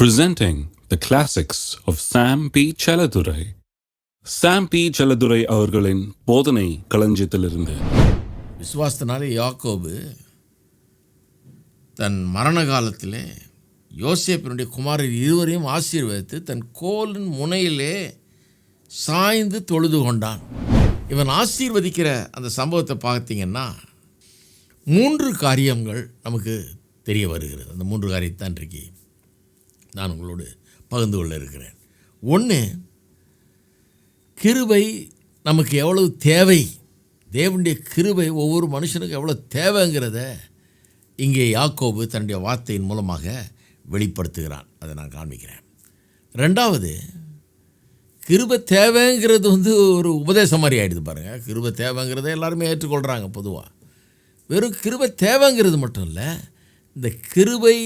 presenting the classics of Sam P. Chaladurai. Sam P Chelladurai அவர்களின் போதனை களஞ்சியத்திலிருந்து. விசுவாசத்தினாலே யாக்கோபு தன் மரண காலத்திலே யோசேப்பினுடைய குமாரர் இருவரையும் ஆசீர்வதித்து தன் கோலின் முனையிலே சாய்ந்து தொழுது கொண்டான். இவன் ஆசீர்வதிக்கிற அந்த சம்பவத்தை பார்த்தீங்கன்னா மூன்று காரியங்கள் நமக்கு தெரிய வருகிறது. அந்த மூன்று காரியத்தான் இன்றைக்கு நான் உங்களோடு பகிர்ந்து கொள்ள இருக்கிறேன். ஒன்று கிருபை நமக்கு எவ்வளவு தேவை? தேவனுடைய கிருபை ஒவ்வொரு மனுஷனுக்கு எவ்வளோ தேவைங்கிறத இங்கே யாக்கோபு தன்னுடைய வார்த்தையின் மூலமாக வெளிப்படுத்துகிறான். அதை நான் காண்பிக்கிறேன். ரெண்டாவது கிருபை தேவைங்கிறது வந்து ஒரு உபதேசம் மாதிரி ஆகிடுது பாருங்கள் கிருபை தேவைங்கிறத எல்லாருமே ஏற்றுக்கொள்கிறாங்க பொதுவாக வெறும் கிருபை தேவைங்கிறது மட்டும் இல்லை இந்த கிருபை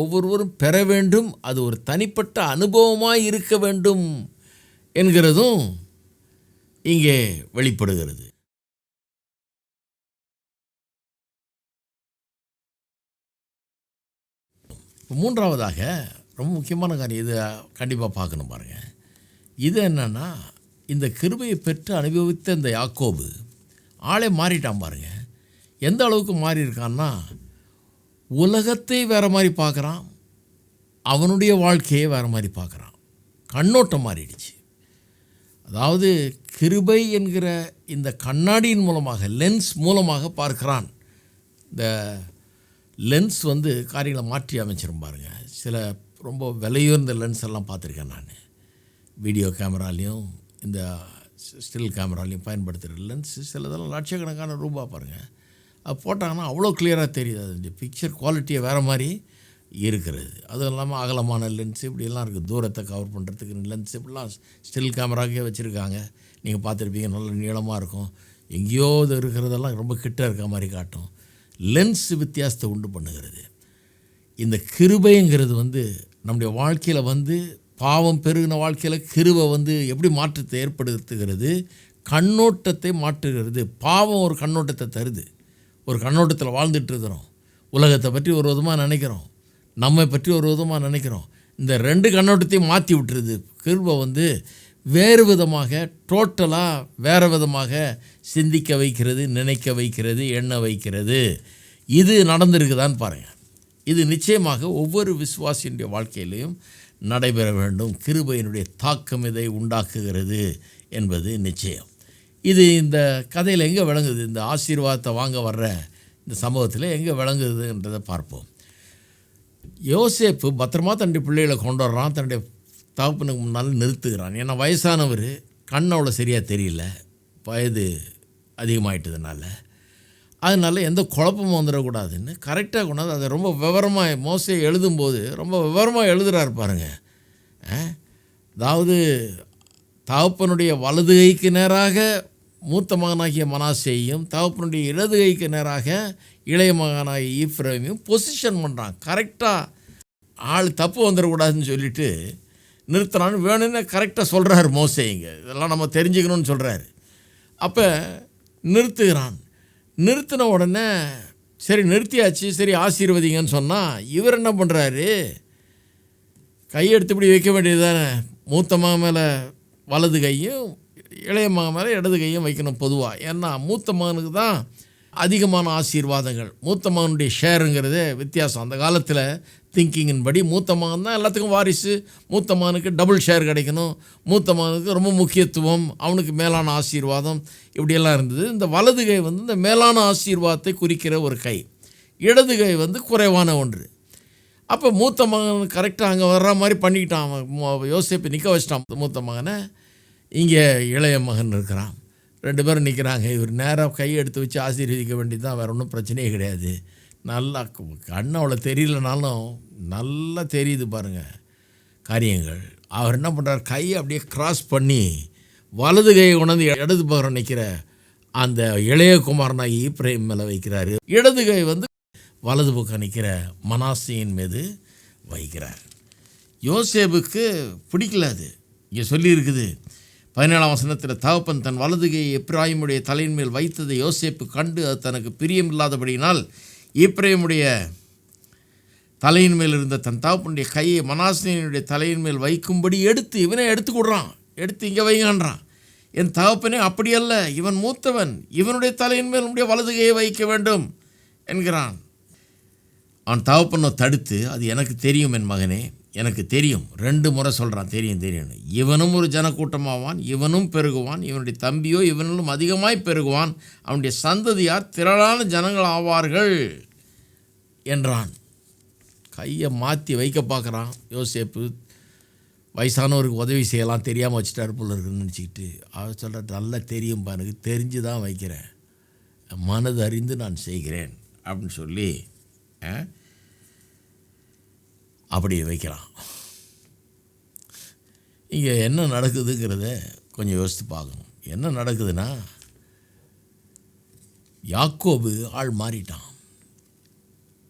ஒவ்வொருவரும் பெற வேண்டும். அது ஒரு தனிப்பட்ட அனுபவமாக இருக்க வேண்டும் என்கிறதும் இங்கே வெளிப்படுகிறது. மூன்றாவதாக ரொம்ப முக்கியமான காரியம் இதை கண்டிப்பாக பார்க்கணும் பாருங்கள் இது என்னென்னா இந்த கிருபையை பெற்று அனுபவித்த இந்த யாக்கோபு ஆளே மாறிட்டான் பாருங்கள் எந்த அளவுக்கு மாறி இருக்கான்னா உலகத்தை வேறு மாதிரி பார்க்குறான். அவனுடைய வாழ்க்கையை வேறு மாதிரி பார்க்குறான். கண்ணோட்டம் மாறிடுச்சு. அதாவது கிருபை என்கிற இந்த கண்ணாடியின் மூலமாக லென்ஸ் மூலமாக பார்க்கிறான். இந்த லென்ஸ் வந்து காரியங்களை மாற்றி அமைச்சிரும் பாருங்க. சில ரொம்ப விலையுயர்ந்த லென்ஸ் எல்லாம் பார்த்துருக்கேன் நான். வீடியோ கேமராலையும் இந்த ஸ்டில் கேமராலையும் பயன்படுத்துகிற லென்ஸ் சிலதெல்லாம் லட்சக்கணக்கான ரூபா பாருங்கள் அது போட்டாங்கன்னா அவ்வளோ கிளியராக தெரியுது. அது பிக்சர் குவாலிட்டியை வேறு மாதிரி இருக்கிறது. அதுவும் இல்லாமல் அகலமான லென்ஸ் இப்படியெல்லாம் இருக்குது தூரத்தை கவர் பண்ணுறதுக்கு லென்ஸ் இப்படிலாம் ஸ்டில் கேமராக்கே வச்சுருக்காங்க. நீங்கள் பார்த்துருப்பீங்க நல்ல நீளமாக இருக்கும். எங்கேயோ இது இருக்கிறதெல்லாம் ரொம்ப கிட்ட இருக்க மாதிரி காட்டும். லென்ஸ் வித்தியாசத்தை உண்டு பண்ணுகிறது. இந்த கிருபைங்கிறது வந்து நம்முடைய வாழ்க்கையில் வந்து பாவம் பெருகின வாழ்க்கையில் கிருபை வந்து எப்படி மாற்றத்தை ஏற்படுத்துகிறது? கண்ணோட்டத்தை மாற்றுகிறது. பாவம் ஒரு கண்ணோட்டத்தை தருது. ஒரு கண்ணோட்டத்தில் வாழ்ந்துட்டு இருக்கிறோம். உலகத்தை பற்றி ஒரு விதமாக நினைக்கிறோம். நம்மை பற்றி ஒரு விதமாக நினைக்கிறோம். இந்த ரெண்டு கண்ணோட்டத்தையும் மாற்றி விட்டுருது. கிருபை வந்து வேறு விதமாக டோட்டலாக வேறு விதமாக சிந்திக்க வைக்கிறது நினைக்க வைக்கிறது எண்ண வைக்கிறது. இது நடந்திருக்குதான்னு பாருங்கள் இது நிச்சயமாக ஒவ்வொரு விசுவாசியினுடைய வாழ்க்கையிலையும் நடைபெற வேண்டும். கிருபையினுடைய தாக்கம் இதை உண்டாக்குகிறது என்பது நிச்சயம். இது இந்த கதையில் எங்கே விளங்குது? இந்த ஆசீர்வாதத்தை வாங்க வர்ற இந்த சம்பவத்தில் எங்கே விளங்குதுன்றதை பார்ப்போம். யோசேப்பு பத்திரமா தன்னுடைய பிள்ளைகளை கொண்டு வர்றான். தன்னுடைய தகப்பனுக்கு முன்னால் நிறுத்துகிறான். ஏன்னா வயசானவர் கண் அவ்வளோ சரியாக தெரியல. வயது அதிகமாயிட்டதுனால. அதனால எந்த குழப்பமும் வந்துடக்கூடாதுன்னு கரெக்டாக கொண்டாந்து அதை ரொம்ப விவரமாக மோசையை எழுதும்போது ரொம்ப விவரமாக எழுதுகிறாரு பாருங்கள் அதாவது தகப்பனுடைய வலது கைக்கு நேராக மூத்த மகனாகிய மனாசேயும் தகப்பனுடைய இடது கைக்கு நேராக இளைய மகனாகிய ஈஃப்ரேமையும் பொசிஷன் பண்ணுறான் கரெக்டாக ஆள் தப்பு வந்துடக்கூடாதுன்னு சொல்லிட்டு நிறுத்தினான்னு வேணும்னு கரெக்டாக சொல்கிறார் மோசைங்க இதெல்லாம் நம்ம தெரிஞ்சுக்கணும்னு சொல்கிறாரு அப்போ நிறுத்துகிறான். நிறுத்தின உடனே சரி நிறுத்தியாச்சு சரி ஆசீர்வதிங்கன்னு சொன்னால் இவர் என்ன பண்ணுறாரு கையெடுத்து இப்படி வைக்க வேண்டியதுதானே? மூத்த மகன் மேலே வலது கையும் இளைய மகன் மேலே இடது கையும் வைக்கணும் பொதுவாக ஏன்னா மூத்த மகனுக்கு தான் அதிகமான ஆசீர்வாதங்கள். மூத்த மகனுடைய ஷேருங்கிறது வித்தியாசம். அந்த காலத்தில் திங்கிங்கின் படி மூத்த மகன் தான் எல்லாத்துக்கும் வாரிசு. மூத்த மகனுக்கு டபுள் ஷேர் கிடைக்கணும். மூத்த மகனுக்கு ரொம்ப முக்கியத்துவம். அவனுக்கு மேலான ஆசீர்வாதம். இப்படியெல்லாம் இருந்தது. இந்த வலது கை வந்து இந்த மேலான ஆசீர்வாதத்தை குறிக்கிற ஒரு கை. இடது கை வந்து குறைவான ஒன்று. அப்போ மூத்த மகன் கரெக்டாக அங்கே வர்ற மாதிரி பண்ணிக்கிட்டான். அவன் மு- நிற்க வச்சிட்டான். மூத்த மகனை இங்கே இளைய மகன் இருக்கிறான். ரெண்டு பேரும் நிற்கிறாங்க இவர் நேராக கையை எடுத்து வச்சு ஆசீர்வதிக்க வேண்டியது தான் வேறு ஒன்றும் பிரச்சனையே கிடையாது. நல்லா கு- கண்ணு அவ்வளோ தெரியலனாலும் நல்லா தெரியுது பாருங்கள் காரியங்கள். அவர் என்ன பண்ணுறார் கையை அப்படியே க்ராஸ் பண்ணி வலது கையை கொண்டாந்து இடது பக்கம் நிற்கிற அந்த இளைய குமாரனாகி ஈப்ரேம் மேலே வைக்கிறாரு. இடது கை வந்து வலது பக்கம் நிற்கிற மனாசியின் மீது வைக்கிறார். யோசேபுக்கு பிடிக்கல அது. இங்கே சொல்லியிருக்குது. பதினேழாம் வசனத்தில் தகப்பன் தன் வலதுகையை எப்ராயிமுடைய தலையின் மேல் வைத்ததை யோசேப்பு கண்டு அது தனக்கு பிரியமில்லாதபடியினால் ஈப்ரேமுடைய தலையின் மேல் இருந்த தன் தகப்பனுடைய கையை மனாசினியனுடைய தலையின் மேல் வைக்கும்படி எடுத்து இவனே எடுத்து கொடுறான். எடுத்து இங்கே வைங்கன்றான். என் தகப்பனே அப்படியல்ல. இவன் மூத்தவன். இவனுடைய தலையின் மேல் உடைய வலதுகையை வைக்க வேண்டும் என்கிறான். அவன் தகப்பனோ தடுத்து அது எனக்கு தெரியும் என் மகனே எனக்கு தெரியும். ரெண்டு முறை சொல்கிறான் தெரியும் தெரியும்னு இவனும் ஒரு ஜனக்கூட்டமாவான் இவனும் பெருகுவான் இவனுடைய தம்பியோ இவனிலும் அதிகமாய் பெருகுவான். அவனுடைய சந்ததியார் திரளான ஜனங்கள் ஆவார்கள் என்றான். கையை மாற்றி வைக்க பார்க்குறான். யோசேப்பு வயசானவருக்கு உதவி செய்யலாம் தெரியாமல் வச்சுட்டாரு போல இருக்குன்னு நினச்சிக்கிட்டு அவர் சொல்கிற நல்லா தெரியும் எனக்கு தெரிஞ்சு தான் வைக்கிறேன். மனது அறிந்து நான் செய்கிறேன். அப்படின்னு சொல்லி ஆ, அப்படி வைக்கிறான். இங்கே என்ன நடக்குதுங்கிறத கொஞ்சம் யோசித்து பார்க்கணும். என்ன நடக்குதுன்னா யாக்கோபு ஆள் மாறிட்டான்.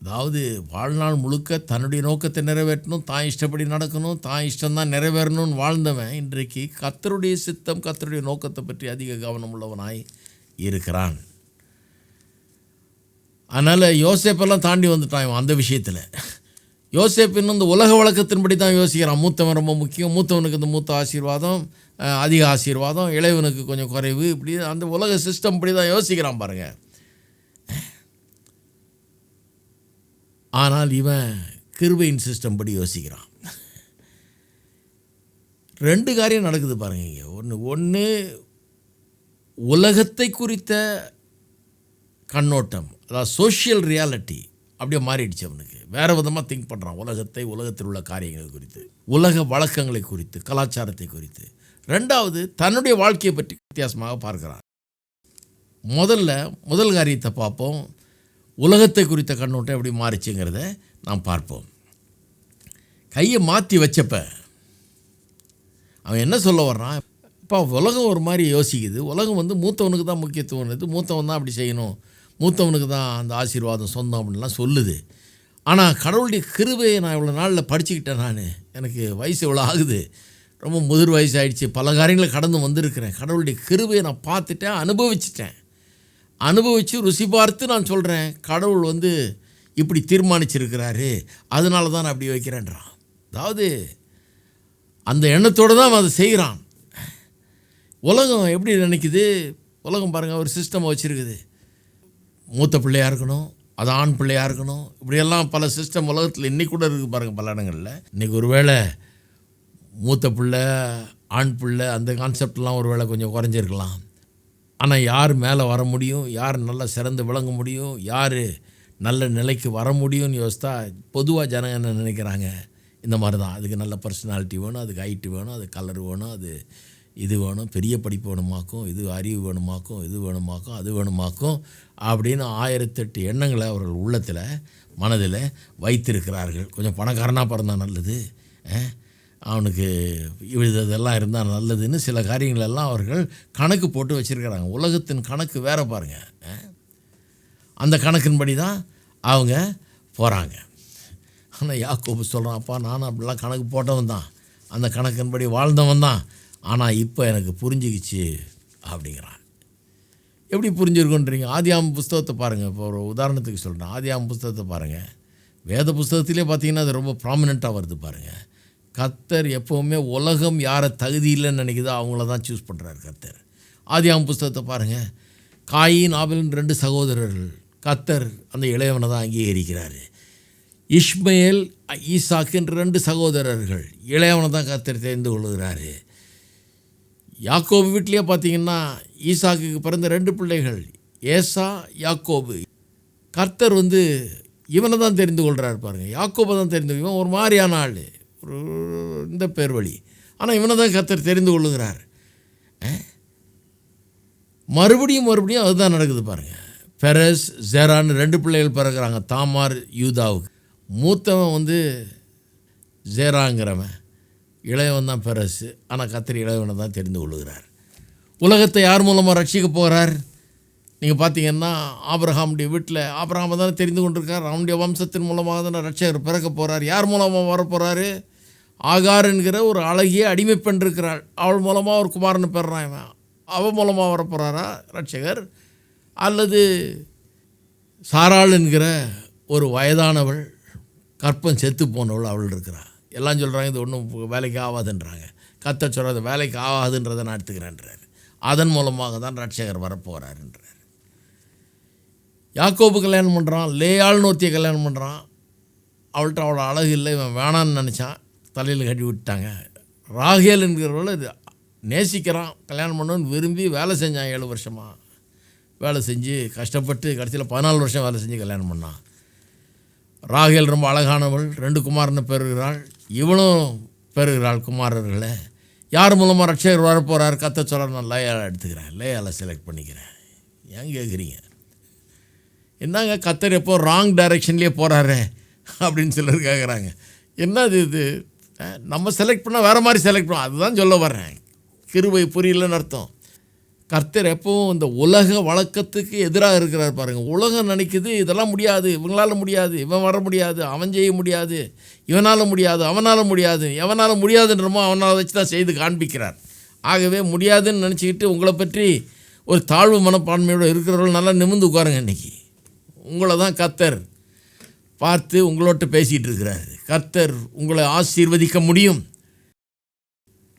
அதாவது வாழ்நாள் முழுக்க தன்னுடைய நோக்கத்தை நிறைவேற்றணும் தான் இஷ்டப்படி நடக்கணும் தான் இஷ்டம்தான் நிறைவேறணும்னு வாழ்ந்தவன் இன்றைக்கு கத்தருடைய சித்தம் கத்தருடைய நோக்கத்தை பற்றி அதிக கவனம் உள்ளவனாய் இருக்கிறான். அதனால் யோசேப்பெல்லாம் தாண்டி வந்துட்டான் இவன் அந்த விஷயத்தில். யோசேப்பின் வந்து உலக வழக்கத்தின்படி தான் யோசிக்கிறான். மூத்தவன் ரொம்ப முக்கியம். மூத்தவனுக்கு இந்த மூத்த ஆசீர்வாதம் அதிக ஆசீர்வாதம் இளையவனுக்கு கொஞ்சம் குறைவு. இப்படி அந்த உலக சிஸ்டம் இப்படி தான் யோசிக்கிறான் பாருங்கள் ஆனால் இவன் கிருபையின் சிஸ்டம் படி யோசிக்கிறான். ரெண்டு காரியம் நடக்குது பாருங்க இங்கே. ஒன்று ஒன்று உலகத்தை குறித்த கண்ணோட்டம் அதாவது சோஷியல் ரியாலிட்டி அப்படியே மாறிடுச்சு அவனுக்கு. வேறு விதமாக திங்க் பண்ணுறான் உலகத்தை உலகத்தில் உள்ள காரியங்கள் குறித்து உலக வழக்கங்களை குறித்து கலாச்சாரத்தை குறித்து. ரெண்டாவது தன்னுடைய வாழ்க்கையை பற்றி வித்தியாசமாக பார்க்குறான். முதல்ல முதல் காரியத்தை பார்ப்போம். உலகத்தை குறித்த கண்ணோட்டம் எப்படி மாறிச்சுங்கிறத நாம் பார்ப்போம். கையை மாற்றி வச்சப்ப அவன் என்ன சொல்ல வர்றான்? இப்போ உலகம் ஒரு மாதிரி யோசிக்குது. உலகம் வந்து மூத்தவனுக்கு தான் முக்கியத்துவம் இருக்குது மூத்தவன் தான் அப்படி செய்யணும். மூத்தவனுக்கு தான் அந்த ஆசீர்வாதம் சொந்தம் அப்படின்லாம் சொல்லுது. ஆனால் கடவுளுடைய கிருபையை நான் இவ்வளோ நாளில் படிச்சுக்கிட்டேன் நான். எனக்கு வயசு இவ்வளோ ஆகுது. ரொம்ப முதிர் வயசு ஆகிடுச்சு பல காரியங்களை கடந்து வந்திருக்கிறேன். கடவுளுடைய கிருபையை நான் பார்த்துட்டேன் அனுபவிச்சிட்டேன். அனுபவித்து ருசி பார்த்து நான் சொல்கிறேன் கடவுள் வந்து இப்படி தீர்மானிச்சிருக்கிறாரு. அதனால தான் நான் அப்படி வைக்கிறேன்றான். அதாவது அந்த எண்ணத்தோடு தான் அவன் அதை செய்கிறான். உலகம் எப்படி நினைக்குது? உலகம் பாருங்கள் ஒரு சிஸ்டம் வச்சுருக்குது. மூத்த பிள்ளையாக இருக்கணும் அது ஆண் பிள்ளையாக இருக்கணும் இப்படியெல்லாம் பல சிஸ்டம் உலகத்தில் இன்றைக்கி கூட இருக்குது பாருங்கள் பல இடங்களில். இன்றைக்கி ஒருவேளை மூத்த பிள்ளை ஆண் பிள்ளை அந்த கான்செப்ட்லாம் ஒரு வேளை கொஞ்சம் குறைஞ்சிருக்கலாம். ஆனால் யார் மேலே வர முடியும் யார் நல்லா சிறந்து விளங்க முடியும் யார் நல்ல நிலைக்கு வர முடியும்னு யோசித்தா பொதுவாக ஜனங்க என்ன நினைக்கிறாங்க? இந்த மாதிரி தான் அதுக்கு நல்ல பர்சனாலிட்டி வேணும் அதுக்கு ஹைட்டு வேணும் அது கலர் வேணும் அது இது வேணும் பெரிய படிப்பு வேணுமாக்கும் இது அறிவு வேணுமாக்கும் இது வேணுமாக்கும் அது வேணுமாக்கும் அப்படின்னு ஆயிரத்தெட்டு எண்ணங்களை அவர்கள் உள்ளத்தில் மனதில் வைத்திருக்கிறார்கள். கொஞ்சம் பணக்காரனாக பிறந்தால் நல்லது அவனுக்கு இதெல்லாம் இருந்தால் நல்லதுன்னு சில காரியங்களெல்லாம் அவர்கள் கணக்கு போட்டு வச்சுருக்கிறாங்க. உலகத்தின் கணக்கு வேற பாருங்கள் அந்த கணக்கின்படி தான் அவங்க போகிறாங்க ஆனால் யாக்கோபு சொல்கிறான் அப்பா நானும் அப்படிலாம் கணக்கு போட்டவன் தான் அந்த கணக்கின்படி வாழ்ந்தவன் தான் ஆனால் இப்போ எனக்கு புரிஞ்சுக்கிச்சு அப்படிங்கிறான். எப்படி புரிஞ்சிருக்குன்றீங்க? ஆதியாம் புஸ்தகத்தை பாருங்கள் இப்போ ஒரு உதாரணத்துக்கு சொல்கிறேன் ஆதியாம் புஸ்தகத்தை பாருங்கள் வேத புஸ்தகத்திலே பார்த்தீங்கன்னா அது ரொம்ப ப்ராமினெண்ட்டாக வருது பாருங்கள் கத்தர் எப்போவுமே உலகம் யாரை தகுதி இல்லைன்னு நினைக்குதோ அவங்கள தான் சூஸ் பண்ணுறாரு கத்தர் ஆதியாம் புஸ்தகத்தை பாருங்கள் காயின் ஆபிலின் ரெண்டு சகோதரர்கள். கத்தர் அந்த இளையவனை தான் அங்கீகரிக்கிறாரு. இஸ்மையல் ஈசாக்கின் ரெண்டு சகோதரர்கள். இளையவனை தான் கத்தர் தெரிந்து கொள்கிறாரு. யாக்கோபு வீட்லேயே பார்த்தீங்கன்னா ஈசாக்குக்கு பிறந்த ரெண்டு பிள்ளைகள் ஏசா யாக்கோபு. கர்த்தர் வந்து இவனை தான் தெரிந்து கொள்கிறார் பாருங்கள் யாக்கோபை தான் தெரிந்து இவன் ஒரு மாதிரியான ஆள். ஒரு இந்த பேர் வழி ஆனால் இவனை தான் கர்த்தர் தெரிந்து கொள்ளுகிறார். மறுபடியும் மறுபடியும் அதுதான் நடக்குது பாருங்கள் பெரஸ் ஜெரான்னு ரெண்டு பிள்ளைகள் பிறகுறாங்க. தாமார் யூதாவுக்கு. மூத்தவன் வந்து ஜேராங்கிறவன். இளையவன் தான் பெரசு ஆனால் கத்திரி இளையவனை தான் தெரிந்து கொள்கிறார். உலகத்தை யார் மூலமாக ரட்சிக்க போகிறார் நீங்கள் பார்த்தீங்கன்னா ஆப்ரஹாமுடைய வீட்டில் ஆபிரகாமை தானே தெரிந்து கொண்டிருக்கார். அவனுடைய வம்சத்தின் மூலமாக தானே ரட்சகர் பிறக்க போகிறார் யார் மூலமாக வரப்போகிறாரு ஆகார் என்கிற ஒரு அழகிய அடிமை பெண் இருக்கிறாள். அவள் மூலமாக ஒரு குமாரனை பெறுறான் இவன். அவள் மூலமாக வரப்போகிறாரா ரட்சகர் அல்லது சாராள் என்கிற ஒரு வயதானவள் கற்பம் செத்து போனவள் அவள் இருக்கிறாள் எல்லாம் சொல்கிறாங்க இது ஒன்றும் வேலைக்கு ஆகாதுன்றாங்க கத்த சொல்கிறது வேலைக்கு ஆகாதுன்றதை நான் எடுத்துக்கிறேன்றார். அதன் மூலமாக தான் ரட்சகர் வரப்போகிறாருன்றார் யாக்கோப்பு கல்யாணம் பண்ணுறான் லேயாள் நோத்திய கல்யாணம் பண்ணுறான் அவள்கிட்ட அவ்வளோ அழகு இல்லை இவன் வேணான்னு நினச்சான். தலையில் கட்டி விட்டாங்க ராகேல் என்கிறவர்கள் இது நேசிக்கிறான் கல்யாணம் பண்ணணும்னு விரும்பி வேலை செஞ்சான் ஏழு வருஷமாக வேலை செஞ்சு கஷ்டப்பட்டு கடைசியில் பதினாலு வருஷம் வேலை செஞ்சு கல்யாணம் பண்ணான். ராகேல் ரொம்ப அழகானவள் ரெண்டு குமாரனை பெறுகிறாள் இவனும் பெறுகிறாள் குமாரர்களை யார் மூலமாக ரட்சகர் வரப்போகிறார் கத்த சொல்ல நான் எடுத்துக்கிறேன். லேயால செலக்ட் பண்ணிக்கிறேன். ஏன் கேட்குறீங்க என்னங்க கத்தர் எப்போ ராங் டைரெக்ஷன்லேயே போகிறாரு அப்படின்னு சிலர் கேட்குறாங்க என்னது இது? நம்ம செலக்ட் பண்ணால் வேறு மாதிரி செலக்ட் பண்ணோம் அதுதான் சொல்ல வர்றேன். கிருவை புரியலன்னு அர்த்தம். கர்த்தர் எப்பவும் இந்த உலக வழக்கத்துக்கு எதிராக இருக்கிறார் பாருங்கள் உலகம் நினைக்குது இதெல்லாம் முடியாது இவங்களால முடியாது இவன் வர முடியாது அவன் செய்ய முடியாது இவனால் முடியாது அவனால் முடியாது எவனால் முடியாதுன்றமோ அவனால் வச்சு தான் செய்து காண்பிக்கிறார். ஆகவே முடியாதுன்னு நினச்சிக்கிட்டு உங்களை பற்றி ஒரு தாழ்வு மனப்பான்மையோடு இருக்கிறவர்கள் நல்லா நிமிர்ந்து உட்காருங்க இன்றைக்கி உங்களை தான் கர்த்தர் பார்த்து உங்களோட்ட பேசிகிட்டு இருக்கிறார். கர்த்தர் உங்களை ஆசீர்வதிக்க முடியும்.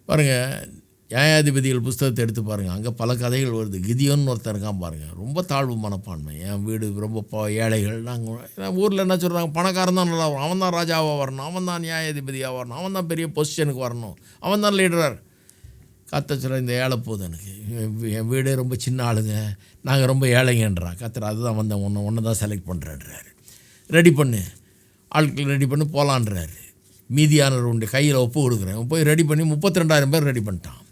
பாருங்கள் நியாயாதிபதிகள் புஸ்தகத்தை எடுத்து பாருங்கள் அங்கே பல கதைகள் வருது. கிதியோன்னு ஒருத்தர் இருக்கான் பாருங்கள் ரொம்ப தாழ்வு மனப்பான்மை. என் வீடு ரொம்ப ப- ஏழைகள். நாங்கள் ஊரில் என்ன சொல்கிறாங்க பணக்காரன் தான் நல்லா வரும் அவன் தான் ராஜாவாக வரணும். அவன் தான் நியாயாதிபதியாக வரணும். அவன் தான் பெரிய பொசிஷனுக்கு வரணும். அவன் தான் லீடரார் கத்த சொல்கிற இந்த ஏழை போகுது எனக்கு. என் என் வீடே ரொம்ப சின்ன ஆளுங்க. நாங்கள் ரொம்ப ஏழைங்கன்றான் கத்தர் அதுதான் வந்தேன். ஒன்று ஒன்று தான் செலக்ட் பண்ணுறேன்றாரு ரெடி பண்ணு. ஆட்கள் ரெடி பண்ணி போகலான்றாரு மீதியானவர் உண்டு கையில் ஒப்பு கொடுக்குறேன். போய் ரெடி பண்ணி முப்பத்தி ரெண்டாயிரம் பேர் ரெடி பண்ணிட்டான்.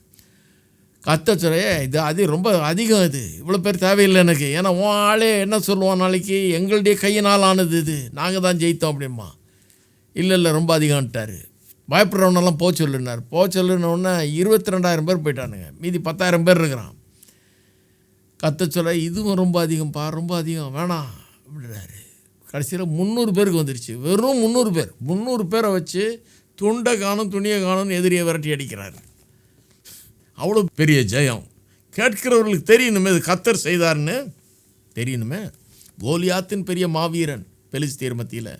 கத்த இது அது ரொம்ப அதிகம் இது இவ்வளோ பேர் தேவையில்லை எனக்கு. ஏன்னா உன் ஆளே என்ன சொல்லுவான் நாளைக்கு? எங்களுடைய கையினால் ஆனது இது. நாங்கள் தான் ஜெயித்தோம் அப்படிம்மா இல்லை இல்லை ரொம்ப அதிகம்ட்டார் பயப்படுறவனெல்லாம் போக சொல்லுனார். போக சொல்லுனோடனே இருபத்தி ரெண்டாயிரம் பேர் போயிட்டானுங்க. மீதி பத்தாயிரம் பேர் இருக்கிறான். கத்த சொல்ல இதுவும் ரொம்ப அதிகம்ப்பா ரொம்ப அதிகம். வேணாம் அப்படின்றாரு. கடைசியில் முந்நூறு பேருக்கு வந்துருச்சு. வெறும் முந்நூறு பேர். முந்நூறு பேரை வச்சு துண்டை காணும் துணியை காணும்னு எதிரியை விரட்டி அடிக்கிறாரு. அவ்வளோ பெரிய ஜெயம். கேட்கிறவர்களுக்கு தெரியணுமே இது கத்தர் செய்தார்னு. தெரியணுமே. கோலியாத்தின் பெரிய மாவீரன் பெலிஸ்தீர் மத்தியில்.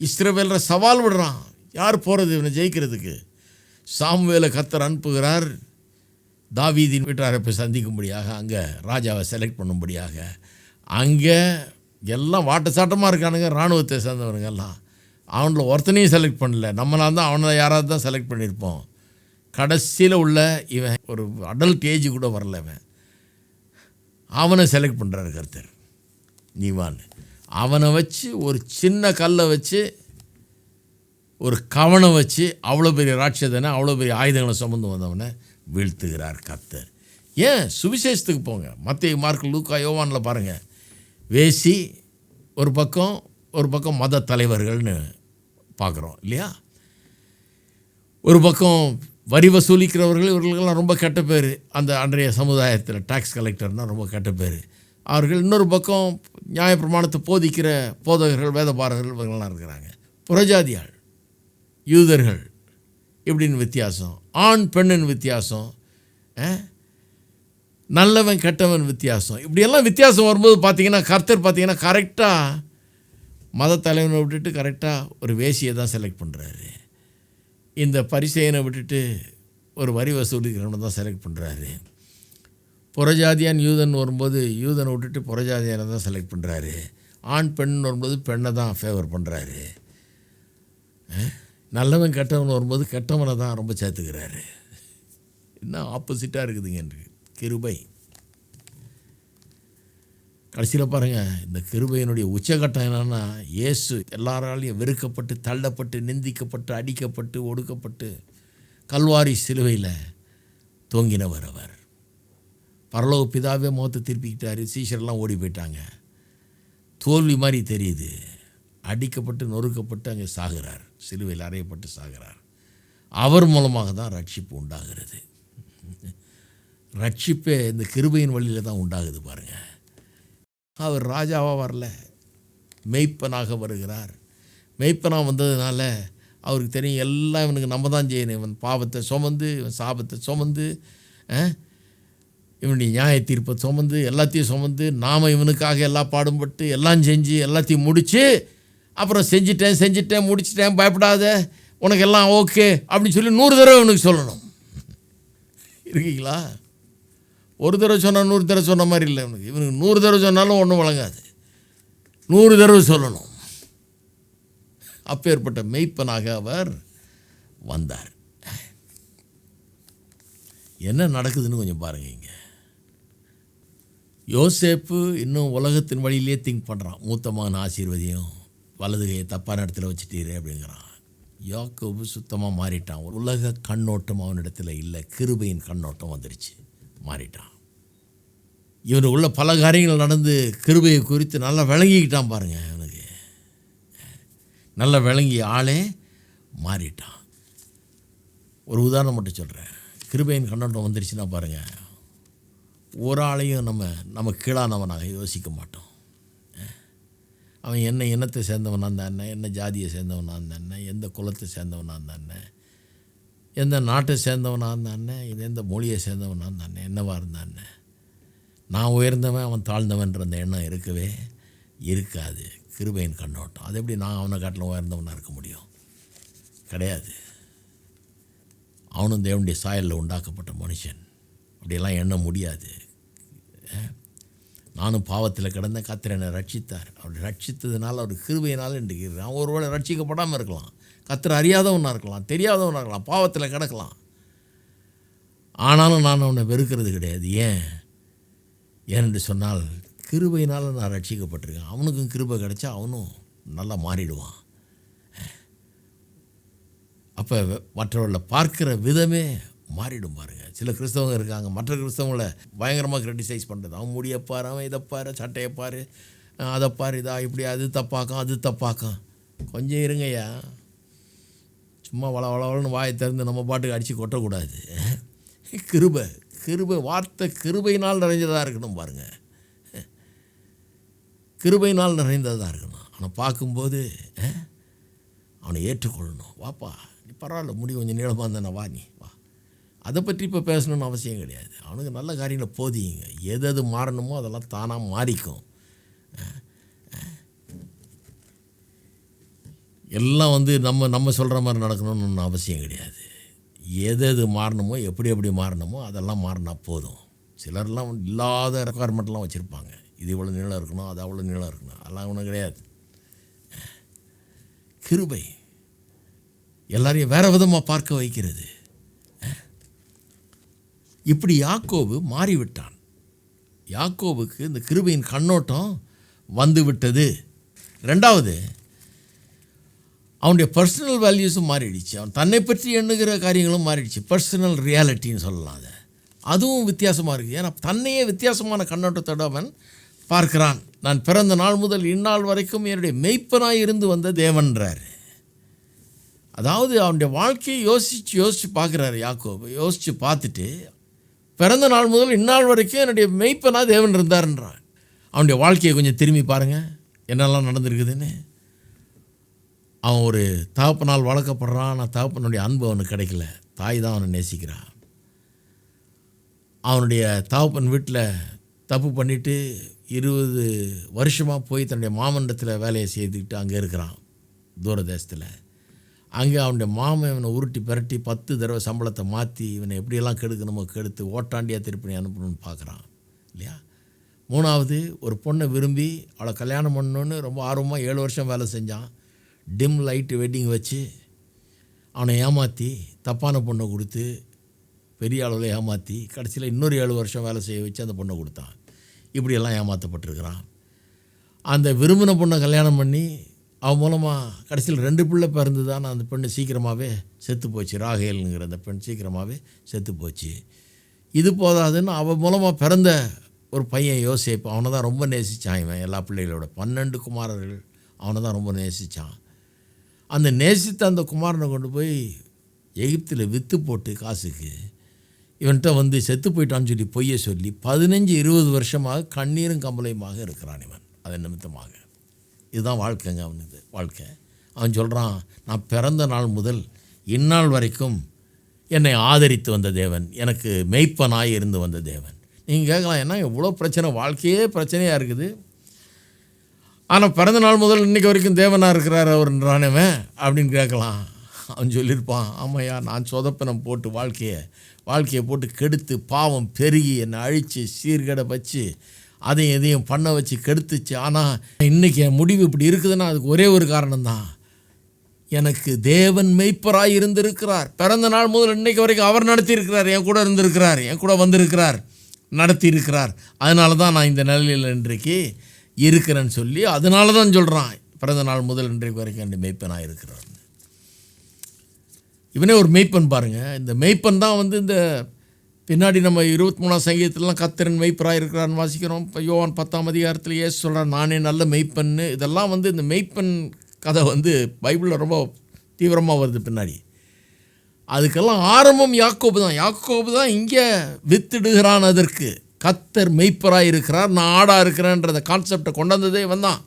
இஸ்ரவேலரை சவால் விடுறான். யார் போகிறது இவனை ஜெயிக்கிறதுக்கு? சாமுவேலை கத்தர் அனுப்புகிறார். தாவீதின் வீட்டாரை போய் சந்திக்கும்படியாக அங்கே ராஜாவை செலக்ட் பண்ணும்படியாக. அங்கே எல்லாம் வாட்ட சாட்டமாக இருக்கானுங்க இராணுவத்தை சேர்ந்தவனுங்க எல்லாம். அவனில் ஒருத்தனையும் செலக்ட் பண்ணல. நம்மளால் தான் அவனை யாராவது தான் செலக்ட் பண்ணியிருப்போம். கடைசியில் உள்ள இவன் ஒரு அடல்ட் ஏஜ் கூட வரல இவன் அவனை செலக்ட் பண்ணுறாரு கருத்தர். நீவான்னு அவனை வச்சு ஒரு சின்ன கல்லை வச்சு ஒரு கவனை வச்சு அவ்வளோ பெரிய ராட்சதனை அவ்வளோ பெரிய ஆயுதங்களை சுமந்து வந்தவனை வீழ்த்துகிறார் கர்த்தர். ஏன்? சுவிசேஷத்துக்கு போங்க. மத்திய மார்க் லூக்கா யோவானில் பாருங்கள் வேசி ஒரு பக்கம் ஒரு பக்கம் மத தலைவர்கள்னு பார்க்குறோம் இல்லையா? ஒரு பக்கம் வரி வசூலிக்கிறவர்கள் இவர்களுக்கெல்லாம் ரொம்ப கெட்ட பேர். அந்த அன்றைய சமுதாயத்தில் டேக்ஸ் கலெக்டர்னால் ரொம்ப கெட்ட பேர். அவர்கள் இன்னொரு பக்கம் நியாயப்பிரமாணத்தை போதிக்கிற போதகர்கள் வேதபாரர்கள் இவர்கள்லாம் இருக்கிறாங்க. புறஜாதியாள் யூதர்கள் இப்படின்னு வித்தியாசம். ஆண் பெண்ணின் வித்தியாசம். நல்லவன் கெட்டவன் வித்தியாசம். இப்படியெல்லாம் வித்தியாசம் வரும்போது பார்த்தீங்கன்னா கர்த்தர் பார்த்திங்கன்னா கரெக்டாக மத தலைவனை விட்டுட்டு கரெக்டாக ஒரு வேசியை தான் செலக்ட் பண்ணுறாரு இந்த பரிசெயனை விட்டுட்டு ஒரு வரி வசூலிக்கிறவனை தான் செலக்ட் பண்ணுறாரு புறஜாதியான் யூதன் வரும்போது யூதனை விட்டுட்டு புறஜாதியானை தான் செலக்ட் பண்ணுறாரு ஆண் பெண் வரும்போது பெண்ணை தான் ஃபேவர் பண்ணுறாரு நல்லவன் கெட்டவன் வரும்போது கெட்டவனை தான் ரொம்ப சேர்த்துக்கிறாரு. என்ன ஆப்போசிட்டாக இருக்குதுங்க என்று கிருபை. கடைசியில் பாருங்கள் இந்த கிருபையினுடைய உச்சகட்டம் என்னென்னா இயேசு எல்லாராலையும் வெறுக்கப்பட்டு தள்ளப்பட்டு நிந்திக்கப்பட்டு அடிக்கப்பட்டு ஒடுக்கப்பட்டு கல்வாரி சிலுவையில் தொங்கினவர் அவர். பரலோக பிதாவே முகத்தை திருப்பிக்கிட்டாரு சீஷர்லாம் ஓடி போயிட்டாங்க. தோல்வி மாதிரி தெரியுது. அடிக்கப்பட்டு நொறுக்கப்பட்டு அங்கே சாகிறார். சிலுவையில் அறையப்பட்டு சாகிறார். அவர் மூலமாக தான் ரட்சிப்பு உண்டாகிறது. ரட்சிப்பே இந்த கிருபையின் வழியில் தான் உண்டாகுது பாருங்கள் அவர் ராஜாவாக வரல. மெய்ப்பனாக வருகிறார். மெய்ப்பனாக வந்ததுனால அவருக்கு தெரியும் எல்லாம் இவனுக்கு நம்ம தான் செய்யணும். இவன் பாவத்தை சுமந்து இவன் சாபத்தை சுமந்து இவனுடைய நியாய தீர்ப்பை சுமந்து எல்லாத்தையும் சுமந்து நாம் இவனுக்காக எல்லா பாடும்பட்டு எல்லாம் செஞ்சு எல்லாத்தையும் முடித்து அப்புறம் செஞ்சிட்டேன் செஞ்சிட்டேன் முடிச்சிட்டேன் பயப்படாத உனக்கு எல்லாம் ஓகே அப்படின்னு சொல்லி நூறு தடவை இவனுக்கு சொல்லணும். இருக்கீங்களா? ஒரு தடவை சொன்னால் நூறு தடவை சொன்ன மாதிரி இல்லை இவனுக்கு. இவனுக்கு நூறு தடவை சொன்னாலும் ஒன்றும் வழங்காது. நூறு தடவை சொல்லணும். அப்பேற்பட்ட மெய்ப்பனாக அவர் வந்தார். என்ன நடக்குதுன்னு கொஞ்சம் பாருங்க இங்கே. யோசேப்பு இன்னும் உலகத்தின் வழியிலே திங்க் பண்ணுறான் மூத்த மகன் ஆசீர்வதியும் வலது கையை தப்பான இடத்துல வச்சுட்டீரே அப்படிங்கிறான். யாக்கோபு சுத்தமாக மாறிட்டான். உலக கண்ணோட்டம் அவனிடத்தில் இல்லை. கிருபையின் கண்ணோட்டம் வந்துருச்சு. மாறிட்டான். இவனுக்குள்ள பல காரியங்கள் நடந்து கிருபையை குறித்து நல்லா விளங்கிக்கிட்டான் பாருங்கள் அவனுக்கு நல்லா விளங்கி ஆளே மாறிட்டான். ஒரு உதாரணம் மட்டும் சொல்கிறேன் கிருபையின் கண்ணோட்டம் வந்துருச்சுன்னா பாருங்கள் ஒரு ஆளையும் நம்ம நம்ம கீழானவனாக யோசிக்க மாட்டோம். அவன் என்ன இனத்தை சேர்ந்தவனாக இருந்தா என்ன என்ன ஜாதியை சேர்ந்தவனாக இருந்தான் எந்த குலத்தை சேர்ந்தவனாக இருந்தான் என்ன எந்த நாட்டை சேர்ந்தவனாக இருந்தான் இது எந்த மொழியை சேர்ந்தவனாக இருந்தான் என்னவாக இருந்தான்னு நான் உயர்ந்தவன் அவன் தாழ்ந்தவன்ற அந்த எண்ணம் இருக்கவே இருக்காது. கிருபையின் கண்ணோட்டம். அது எப்படி நான் அவனை காட்டிலும் உயர்ந்தவனாக இருக்க முடியும்? கிடையாது. அவனும் தேவனுடைய சாயலில் உண்டாக்கப்பட்ட மனுஷன். அப்படியெல்லாம் எண்ண முடியாது. நானும் பாவத்தில் கிடந்த கத்திர என்னை ரட்சித்தார். அவர் ரட்சித்ததுனால அவர் கிருபையினால் இன்றைக்கு இருக்கிறேன். ஒருவேளை ரட்சிக்கப்படாமல் இருக்கலாம். கத்திர அறியாதவனாக இருக்கலாம். தெரியாதவனாக இருக்கலாம். பாவத்தில் கிடக்கலாம். ஆனாலும் நான் அவனை வெறுக்கிறது கிடையாது. ஏன்? ஏனென்று சொன்னால் கிருபையினால் நான் ரட்சிக்கப்பட்டிருக்கேன். அவனுக்கும் கிருபை கிடைச்சா அவனும் நல்லா மாறிடுவான். அப்போ மற்றவர்களை பார்க்குற விதமே மாறிடும் பாருங்க. சில கிறிஸ்தவங்க இருக்காங்க. மற்ற கிறிஸ்தவங்களை பயங்கரமாக கிரிட்டிசைஸ் பண்ணுறது அவன் முடியப்பார் அவன் இதைப்பார் சட்டையப்பார் அதைப்பார் இதா இப்படி அது தப்பாக்கும் அது தப்பாக்கும். கொஞ்சம் இருங்கய்யா. சும்மா வள வளவளன்னு வாயை திறந்து நம்ம பாட்டுக்கு அடித்து கொட்டக்கூடாது. கிருபை கிருபை வார்த்தை கிருபையினால் நிறைஞ்சதாக இருக்கணும் பாருங்கள் கிருபையினால் நிறைந்ததாக இருக்கணும். ஆனால் பார்க்கும்போது அவனை ஏற்றுக்கொள்ளணும். வாப்பா நீ பரவாயில்ல முடி கொஞ்சம் நீளமாக இருந்தானே வா நீ வா. அதை பற்றி இப்போ பேசணும்னு அவசியம் கிடையாது. அவனுக்கு நல்ல காரியங்களை போதியுங்க. எது எது மாறணுமோ அதெல்லாம் தானாக மாறிக்கும். எல்லாம் வந்து நம்ம நம்ம சொல்கிற மாதிரி நடக்கணும்னு ஒன்றும் அவசியம் கிடையாது. எது எது மாறணுமோ எப்படி எப்படி மாறணுமோ அதெல்லாம் மாறினா போதும். சிலர்லாம் இல்லாத ரெக்குவயர்மெண்ட்லாம் வச்சுருப்பாங்க. இது இவ்வளோ நீளம் இருக்கணும் அது அவ்வளோ நீளம் இருக்கணும். அதெல்லாம் ஒன்றும் கிடையாது. கிருபை எல்லாரையும் வேறு விதமாக பார்க்க வைக்கிறது. இப்படி யாக்கோபு மாறிவிட்டான். யாக்கோவுக்கு இந்த கிருபையின் கண்ணோட்டம் வந்து விட்டது ரெண்டாவது அவனுடைய பர்சனல் வேல்யூஸும் மாறிடுச்சு. அவன் தன்னை பற்றி எண்ணுகிற காரியங்களும் மாறிடுச்சு. பர்சனல் ரியாலிட்டின்னு சொல்லலாம் அதை. அதுவும் வித்தியாசமாக இருக்குது. ஏன்னா தன்னையே வித்தியாசமான கண்ணோட்டத்தோட அவன் பார்க்கிறான். நான் பிறந்த நாள் முதல் இந்நாள் வரைக்கும் என்னுடைய மெய்ப்பனாய் இருந்து வந்த தேவன்றார். அதாவது அவனுடைய வாழ்க்கையை யோசித்து யோசித்து பார்க்குறாரு யாக்கோபு. யோசித்து பார்த்துட்டு பிறந்த நாள் முதல் இந்நாள் வரைக்கும் என்னுடைய மெய்ப்பனா தேவன் இருந்தாருன்றான். அவனுடைய வாழ்க்கையை கொஞ்சம் திரும்பி பாருங்கள் என்னெல்லாம் நடந்திருக்குதுன்னு. அவன் ஒரு தகப்பனால் வளர்க்கப்படுறான் ஆனால் தகப்பனுடைய அன்பு அவனுக்கு கிடைக்கல. தாய் தான் அவனை நேசிக்கிறான் அவனுடைய தகப்பன் வீட்டில் தப்பு பண்ணிவிட்டு இருபது வருஷமாக போய் தன்னுடைய மாமண்டத்தில் வேலையை செய்துக்கிட்டு அங்கே இருக்கிறான் தூரதேசத்தில். அங்கே அவனுடைய மாமன் இவனை உருட்டி பிரட்டி பத்து தடவை சம்பளத்தை மாற்றி இவனை எப்படியெல்லாம் கெடுக்கணுமோ கெடுத்து ஓட்டாண்டியாக திருப்பி அனுப்பணும்னு பார்க்குறான் இல்லையா? மூணாவது ஒரு பொண்ணை விரும்பி அவளை கல்யாணம் பண்ணணுன்னு ரொம்ப ஆர்வமாக ஏழு வருஷம் வேலை செஞ்சான். டிம் லைட்டு வெட்டிங் வச்சு அவனை ஏமாற்றி தப்பான பொண்ணை கொடுத்து பெரிய அளவில் ஏமாற்றி கடைசியில் இன்னொரு ஏழு வருஷம் வேலை செய்ய வச்சு அந்த பொண்ணை கொடுத்தான். இப்படியெல்லாம் ஏமாற்றப்பட்டிருக்கிறான் அந்த விரும்பின பொண்ணை கல்யாணம் பண்ணி அவன் மூலமாக கடைசியில் ரெண்டு பிள்ளை பிறந்துதான் அந்த பெண்ணு சீக்கிரமாகவே செத்து போச்சு. ராகேலுங்கிற அந்த பெண் சீக்கிரமாகவே செத்து போச்சு. இது போதாதுன்னு அவன் மூலமாக பிறந்த ஒரு பையன் யோசிப்பு. அவனை தான் ரொம்ப நேசித்தான் இவன். எல்லா பிள்ளைகளோட பன்னெண்டு குமாரர்கள் அவனை தான் ரொம்ப நேசித்தான் அந்த நேசித்த அந்த குமாரனை கொண்டு போய் எகிப்தில் விற்று போட்டு காசுக்கு இவன்கிட்ட வந்து செத்து போயிட்டான்னு சொல்லி பொய்யை சொல்லி பதினஞ்சு இருபது வருஷமாக கண்ணீரும் கம்பளையுமாக இருக்கிறான் இவன். அதன் நிமித்தமாக. இதுதான் வாழ்க்கைங்க அவனுக்கு வாழ்க்கை. அவன் சொல்கிறான் நான் பிறந்த நாள் முதல் இந்நாள் வரைக்கும் என்னை ஆதரித்து வந்த தேவன் எனக்கு மெய்ப்பனாய் இருந்து வந்த தேவன். நீங்கள் கேட்கலாம் என்ன இவ்வளோ பிரச்சனை? வாழ்க்கையே பிரச்சனையாக இருக்குது. ஆனால் பிறந்த நாள் முதல் இன்னைக்கு வரைக்கும் தேவனாக இருக்கிறார் அவர்ன்றானவன் அப்படின்னு கேட்கலாம். அவன் சொல்லியிருப்பான் ஆமாய்யா நான் சொதப்பனம் போட்டு வாழ்க்கையை வாழ்க்கையை போட்டு கெடுத்து பாவம் பெருகி என்னை அழித்து சீர்கடை வச்சு அதையும் எதையும் பண்ண வச்சு கெடுத்துச்சு. ஆனால் இன்றைக்கி என் முடிவு இப்படி இருக்குதுன்னா அதுக்கு ஒரே ஒரு காரணம்தான். எனக்கு தேவன் மெய்ப்பராய் இருந்திருக்கிறார். பிறந்த நாள் முதல் இன்றைக்கு வரைக்கும் அவர் நடத்தியிருக்கிறார் என் கூட இருந்திருக்கிறார் என் கூட வந்திருக்கிறார் நடத்தியிருக்கிறார். அதனால தான் நான் இந்த நிலையில் இன்றைக்கு இருக்கிறேன்னு சொல்லி அதனால தான் சொல்கிறான் பிறந்த நாள் முதல் இன்றைக்கு வரைக்கும் என் மெய்ப்பனாக இருக்கிறான் இவனே ஒரு மெய்ப்பன் பாருங்கள் இந்த மெய்ப்பன் தான் வந்து இந்த பின்னாடி நம்ம இருபத்தி மூணாம் சங்கீதத்திலலாம் கத்திரன் மெய்ப்பராக இருக்கிறான்னு வாசிக்கிறோம். இப்போ யோவான் பத்தாம் அதிகாரத்தில் ஏசு சொல்கிறான் நானே நல்ல மெய்ப்பன்னு இதெல்லாம் வந்து இந்த மெய்ப்பன் கதை வந்து பைபிளில் ரொம்ப தீவிரமாக வருது பின்னாடி. அதுக்கெல்லாம் ஆரம்பம் யாக்கோபு தான். யாக்கோபு தான் இங்கே வித்திடுகிறான் அதற்கு. கத்தர் மெய்ப்பராக இருக்கிறார் நான் ஆடாக இருக்கிறேன்ற கான்செப்டை கொண்டாந்ததே வந்தான்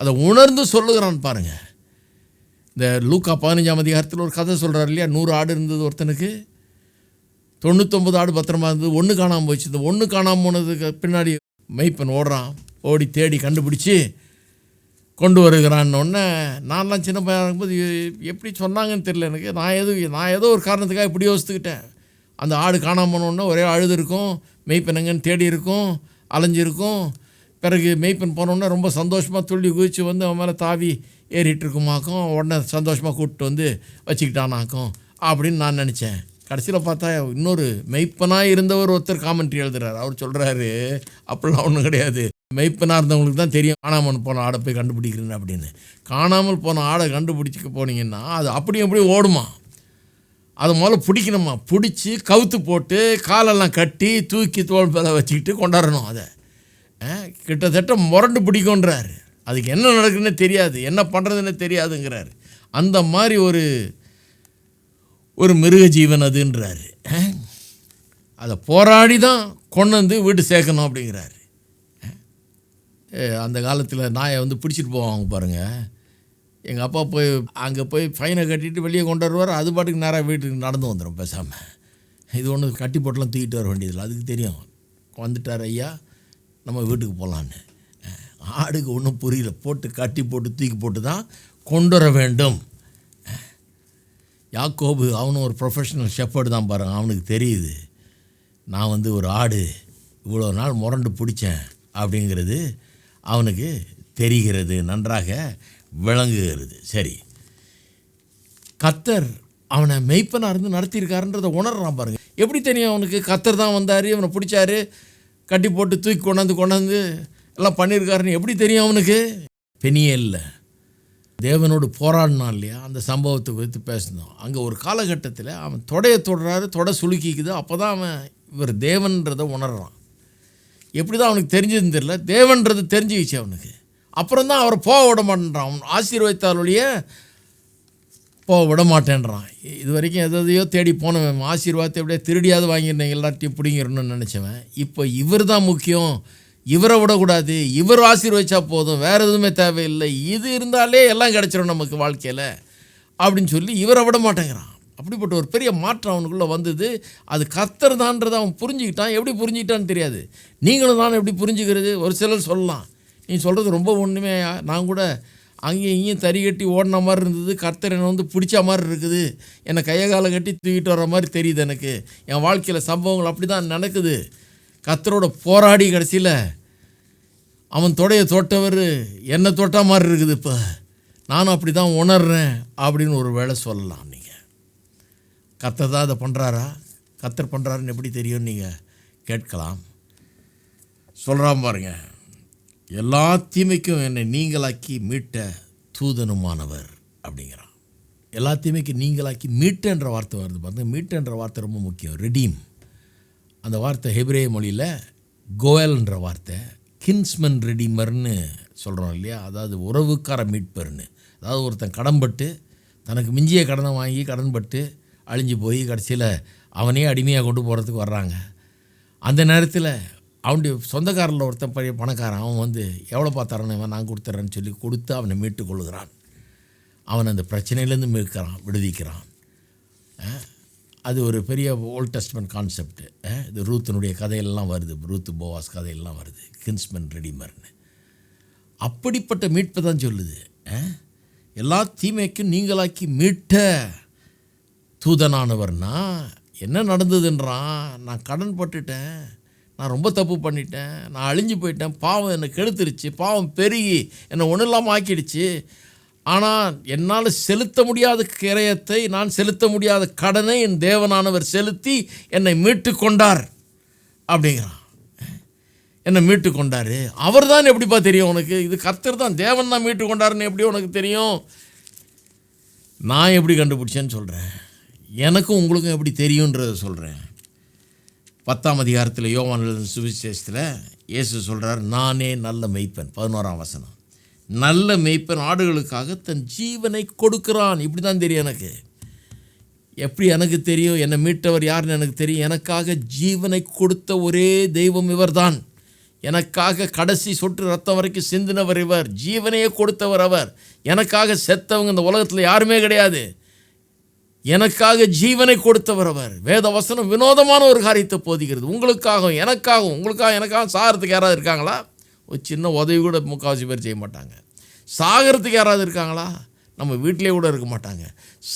அதை உணர்ந்து சொல்லுகிறான் பாருங்கள் இந்த லூக்கா பதினஞ்சாம் அதிகாரத்தில் ஒரு கதை சொல்கிறார் இல்லையா? நூறு ஆடு இருந்தது ஒருத்தனுக்கு தொண்ணூத்தொம்பது ஆடு பத்திரமா இருந்தது ஒன்று காணாமல் போச்சு இந்த ஒன்று காணாமல் போனதுக்கு பின்னாடி மெய்ப்பன் ஓடுறான். ஓடி தேடி கண்டுபிடிச்சி கொண்டு வருகிறான்னொன்னே நான்லாம் சின்ன பையன் இருக்கும்போது எப்படி சொன்னாங்கன்னு தெரியல எனக்கு. நான் எதுவும் நான் ஏதோ ஒரு காரணத்துக்காக இப்படி யோசித்துக்கிட்டேன். அந்த ஆடு காணாமல் போனோன்னா ஒரே அழுது இருக்கும் மெய்ப்பன் எங்கன்னு தேடி இருக்கும் அலைஞ்சிருக்கும். பிறகு மெய்ப்பெண் போனோன்னா ரொம்ப சந்தோஷமாக துள்ளி குதிச்சு வந்து அவன் மேலே தாவி ஏறிட்டு இருக்குமாக்கும் உடனே சந்தோஷமாக கூப்பிட்டு வந்து வச்சுக்கிட்டானாக்கும் அப்படின்னு நான் நினச்சேன். கடைசியில் பார்த்தா இன்னொரு மெய்ப்பனாக இருந்தவர் ஒருத்தர் காமெண்ட்ரி எழுதுறாரு. அவர் சொல்கிறாரு அப்படிலாம் ஒன்றும் கிடையாது. மெய்ப்பனாக இருந்தவங்களுக்கு தான் தெரியும். காணாமல் போன ஆடை போய் கண்டுபிடிக்கிறேன் அப்படின்னு. காணாமல் போன ஆடை கண்டுபிடிச்சிக்க போனீங்கன்னா அது அப்படியும் அப்படியே ஓடுமா? அதை முதல்ல பிடிக்கணுமா? பிடிச்சி கவுத்து போட்டு காலெல்லாம் கட்டி தூக்கி தோல் மேலே வச்சுக்கிட்டு கொண்டாடணும் அதை. கிட்டத்தட்ட முரண்டு பிடிக்கும்ன்றாரு. அதுக்கு என்ன நடக்குதுன்னு தெரியாது. என்ன பண்ணுறதுன்னு தெரியாதுங்கிறாரு. அந்த மாதிரி ஒரு ஒரு மிருக ஜீவன் அதுன்றாரு. அதை போராடி தான் கொண்டு வந்து வீட்டு சேர்க்கணும் அப்படிங்கிறாரு. அந்த காலத்தில் நாயை வந்து பிடிச்சிட்டு போவாங்க பாருங்கள் எங்கள் அப்பா போய் அங்கே போய் ஃபைனை கட்டிட்டு வெளியே கொண்டு வருவார் அது பாட்டுக்கு நேராக வீட்டுக்கு நடந்து வந்துடும் பேசாமல் இது ஒன்று கட்டி போட்டுலாம் தூக்கிட்டு வர வேண்டியதில்லை அதுக்கு தெரியும். வந்துட்டார் ஐயா நம்ம வீட்டுக்கு போகலான்னு ஆடுக்கு ஒன்றும் புரியல போட்டு கட்டி போட்டு தூக்கி போட்டு தான் கொண்டு வர வேண்டும். யாக்கோபு அவனும் ஒரு ப்ரொஃபஷனல் ஷெஃபர்டு தான் பாருங்க அவனுக்கு தெரியுது. நான் வந்து ஒரு ஆடு இவ்வளோ நாள் முரண்டு பிடிச்சேன் அப்படிங்கிறது அவனுக்கு தெரிகிறது. நன்றாக விளங்குகிறது. சரி. கத்தர் அவனை மெய்ப்பனாக இருந்து நடத்தியிருக்காருன்றதை உணர்றான் பாருங்க. எப்படி தெரியும் அவனுக்கு? கத்தர் தான் வந்தார் இவனை பிடிச்சாரு கட்டி போட்டு தூக்கி கொண்டாந்து கொண்டாந்து எல்லாம் பண்ணியிருக்காருன்னு எப்படி தெரியும் அவனுக்கு? பெனியே இல்லை. தேவனோடு போராடினான் இல்லையா? அந்த சம்பவத்தை குறித்து பேசினோம். அங்கே ஒரு காலகட்டத்தில் அவன் தொடையை தொடுறாரு தொடை சுலுக்கிக்குது அப்போ தான் அவன் இவர் தேவன்றதை உணர்றான். எப்படி தான் அவனுக்கு தெரிஞ்சதுன்னு தெரியல. தேவன்றது தெரிஞ்சுக்கிச்சு அவனுக்கு. அப்புறம் தான் அவரை போக விட மாட்டேன்றான். அவன் ஆசீர்வதித்தாலுடைய போக விட மாட்டேன்றான். இது வரைக்கும் எதையோ தேடி போனவன். ஆசீர்வாதத்தை எப்படியே திருடியாவது வாங்கியிருந்தேன் எல்லாத்தையும் பிடிங்கிடணும்னு நினச்சவன். இப்போ இவர் தான் முக்கியம். இவரை விடக்கூடாது. இவர் ஆசீர்வதிச்சா போதும். வேறு எதுவுமே தேவையில்லை. இது இருந்தாலே எல்லாம் கிடச்சிரும் நமக்கு வாழ்க்கையில். அப்படின்னு சொல்லி இவரை விட மாட்டேங்கிறான். அப்படிப்பட்ட ஒரு பெரிய மாற்றம் அவனுக்குள்ளே வந்தது. அது கத்துறதான்றதை தான்றதை அவன் புரிஞ்சுக்கிட்டான். எப்படி புரிஞ்சுக்கிட்டான்னு தெரியாது. நீங்களும் தான் எப்படி புரிஞ்சுக்கிறது? ஒரு சிலர் சொல்லலாம். நீ சொல்கிறது ரொம்ப ஒன்றுமே நான் கூட அங்கேயும் இங்கேயும் தறி கட்டி ஓடின மாதிரி இருந்தது. கர்த்தர் என்னை வந்து பிடிச்ச மாதிரி இருக்குது. என்னை கையை காலை கட்டி தூக்கிட்டு வர மாதிரி தெரியுது எனக்கு. என் வாழ்க்கையில் சம்பவங்கள் அப்படி தான் நடக்குது. கர்த்தரோட போராடி கடைசியில் அவன் தொடையை தொட்டவர் என்னை தொட்ட மாதிரி இருக்குது இப்போ. நானும் அப்படி தான் உணர்றேன் அப்படின்னு ஒரு வேளை சொல்லலாம் நீங்கள் கத்தர் தான் அதை பண்ணுறாரா கத்தர் பண்ணுறாருன்னு எப்படி தெரியும் நீங்கள் கேட்கலாம். சொல்கிறான் பாருங்கள் எல்லா தீமைக்கும் என்னை நீங்களாக்கி மீட்ட தூதனுமானவர் அப்படிங்கிறான். எல்லா தீமைக்கும் நீங்களாக்கி மீட்டன்ற வார்த்தை வருது பார்த்தா மீட்டன்ற வார்த்தை ரொம்ப முக்கியம். ரெடீம் அந்த வார்த்தை ஹெப்ரே மொழியில் கோயல்ன்ற வார்த்தை கின்ஸ்மன் ரெடிமர்னு சொல்கிறோம் இல்லையா? அதாவது உறவுக்கார மீட்பர்னு. அதாவது ஒருத்தன் கடன்பட்டு தனக்கு மிஞ்சிய கடனை வாங்கி கடன்பட்டு அழிஞ்சு போய் கடைசியில் அவனே அடிமையாக கொண்டு போகிறதுக்கு வர்றாங்க. அந்த நேரத்தில் அவனுடைய சொந்தக்காரில் ஒருத்தன் பெரிய பணக்காரன். அவன் வந்து எவ்வளோ பார்த்தாரன்னு இவன் நான் கொடுத்துட்றேன்னு சொல்லி கொடுத்து அவனை மீட்டு கொள்கிறான் அவன் அந்த பிரச்சனையிலேருந்து மீட்கிறான் விடுவிக்கிறான். அது ஒரு பெரிய ஓல்ட் டெஸ்ட்மெண்ட் கான்செப்ட் இது ரூத்தினுடைய கதையெல்லாம் வருது. ரூத்து போவாஸ் கதையெல்லாம் வருது. கின்ஸ்மென் ரெடிமர்னு அப்படிப்பட்ட மீட்பை தான் சொல்லுது. எல்லா தீமைக்கும் நீங்களாக்கி மீட்ட தூதனானவர்னா என்ன நடந்ததுன்றான்? நான் கடன் பட்டுட்டேன். நான் ரொம்ப தப்பு பண்ணிட்டேன். நான் அழிஞ்சு போயிட்டேன். பாவம் என்னை கெடுத்துருச்சு. பாவம் பெருகி என்னை ஒன்றும் இல்லாமல் ஆக்கிடுச்சு. ஆனால் என்னால் செலுத்த முடியாத கிரயத்தை நான் செலுத்த முடியாத கடனை என் தேவனானவர் செலுத்தி என்னை மீட்டு கொண்டார். அப்படிங்கிறான். என்னை மீட்டு கொண்டார். அவர் தான் எப்படிப்பா தெரியும் உனக்கு? இது கர்த்தர் தான். தேவன் தான் மீட்டு கொண்டாருன்னு எப்படி உனக்கு தெரியும். நான் எப்படி கண்டுபிடிச்சேன்னு சொல்கிறேன் எனக்கும் உங்களுக்கும் எப்படி தெரியுன்றதை சொல்கிறேன் பத்தாம் அதிகாரத்தில் யோவான் சுவிசேஷத்தில் இயேசு சொல்கிறார் நானே நல்ல மெய்ப்பன். பதினோராம் வசனம். நல்ல மெய்ப்பன் ஆடுகளுக்காக தன் ஜீவனை கொடுக்கிறான். இப்படி தான் தெரியும் எனக்கு. எப்படி எனக்கு தெரியும்? என்னை மீட்டவர் யாருன்னு எனக்கு தெரியும். எனக்காக ஜீவனை கொடுத்த ஒரே தெய்வம் இவர்தான். எனக்காக கடைசி சொட்டு ரத்தம் வரைக்கும் சிந்தினவர் இவர். ஜீவனையே கொடுத்தவர் அவர். எனக்காக செத்தவங்க இந்த உலகத்தில் யாருமே கிடையாது. எனக்காக ஜீவனை கொடுத்தவர் அவர். வேத வசனம் வினோதமான ஒரு காரியத்தை போதிக்கிறது. உங்களுக்காகவும் எனக்காகவும் உங்களுக்காக எனக்காக சாகிறதுக்கு யாராவது இருக்காங்களா? ஒரு சின்ன உதவி கூட முக்கால்வாசி பேர் செய்ய மாட்டாங்க. சாகிறதுக்கு யாராவது இருக்காங்களா? நம்ம வீட்டிலே கூட இருக்க மாட்டாங்க.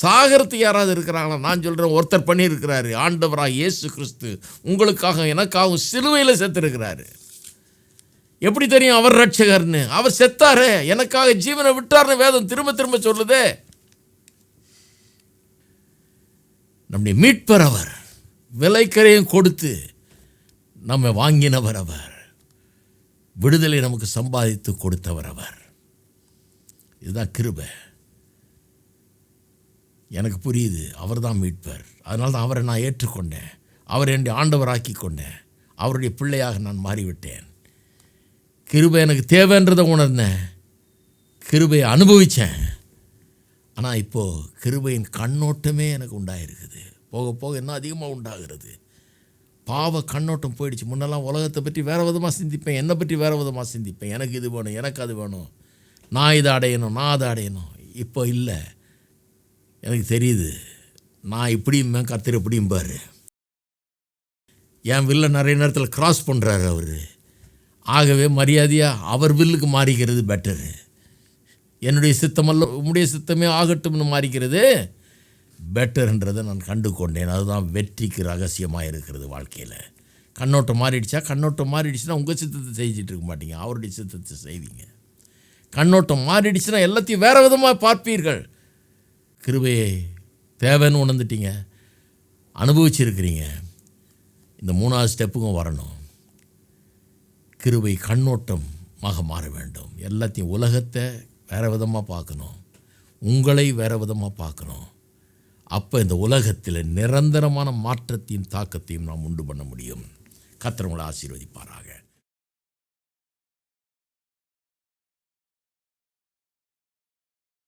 சாகிறதுக்கு யாராவது இருக்கிறாங்களா? நான் சொல்கிறேன் ஒருத்தர் பண்ணியிருக்கிறாரு. ஆண்டவராக இயேசு கிறிஸ்து உங்களுக்காக எனக்காகவும் சிலுவையில் செத்துருக்கிறாரு. எப்படி தெரியும்? அவர் ரட்சகர்னு அவர் செத்தாரே. எனக்காக ஜீவனை விட்டார்னு வேதம் திரும்ப திரும்ப சொல்லுதே. நம்முடைய மீட்பர் அவர் விலைக்கரையும் கொடுத்து நம்மை வாங்கினவர் அவர் விடுதலை நமக்கு சம்பாதித்து கொடுத்தவர் அவர். இதுதான் கிருபை. எனக்கு புரியுது அவர் தான் மீட்பர். அதனால தான் அவரை நான் ஏற்றுக்கொண்டேன். அவரை என்னுடைய ஆண்டவராக்கி கொண்டேன். அவருடைய பிள்ளையாக நான் மாறிவிட்டேன். கிருபை எனக்கு தேவைன்றதை உணர்ந்தேன். கிருபையை அனுபவித்தேன் ஆனால் இப்போது கிருபையின் கண்ணோட்டமே எனக்கு உண்டாயிருக்குது. போக போக இன்னும் அதிகமாக உண்டாகிறது. பாவ கண்ணோட்டம் போயிடுச்சு. முன்னெல்லாம் உலகத்தை பற்றி வேறு விதமாக சிந்திப்பேன். என்னை பற்றி வேறு விதமாக சிந்திப்பேன். எனக்கு இது வேணும் எனக்கு அது வேணும். நான் இதை அடையணும் நான் அதை அடையணும். இப்போ இல்லை. எனக்கு தெரியுது. நான் இப்படியுமே கத்திர இப்படியும் பாரு. என் வில்ல நிறைய நேரத்தில் கிராஸ் பண்ணுறாரு அவர். ஆகவே மரியாதையாக அவர் வில்லுக்கு மாறிக்கிறது பெட்டரு என்னுடைய சித்தமல்ல உம்முடைய சித்தமே ஆகட்டும்னு மாறிக்கிறது. பெட்டர்ன்றதை நான் கண்டு கொண்டேன் அதுதான் வெற்றிக்கு ரகசியமாக இருக்கிறது வாழ்க்கையில். கண்ணோட்டம் மாறிடுச்சா? கண்ணோட்டம் மாறிடுச்சுன்னா உங்கள் சித்தத்தை செஞ்சிட்டு இருக்க மாட்டீங்க. அவருடைய சித்தத்தை செய்வீங்க. கண்ணோட்டம் மாறிடுச்சுன்னா எல்லாத்தையும் வேறு விதமாக பார்ப்பீர்கள். கிருபையை தேவைன்னு உணர்ந்துட்டீங்க. அனுபவிச்சிருக்கிறீங்க. இந்த மூணாவது ஸ்டெப்புக்கும் வரணும். கிருபை கண்ணோட்டமாக மாற வேண்டும். எல்லாத்தையும் உலகத்தை வேறு விதமாக பார்க்கணும். உங்களை வேறு விதமாக பார்க்கணும். அப்போ இந்த உலகத்தில் நிரந்தரமான மாற்றத்தையும் தாக்கத்தையும் நாம் உண்டு பண்ண முடியும். கத்திரவங்களை உங்களை ஆசீர்வதிப்பாராக.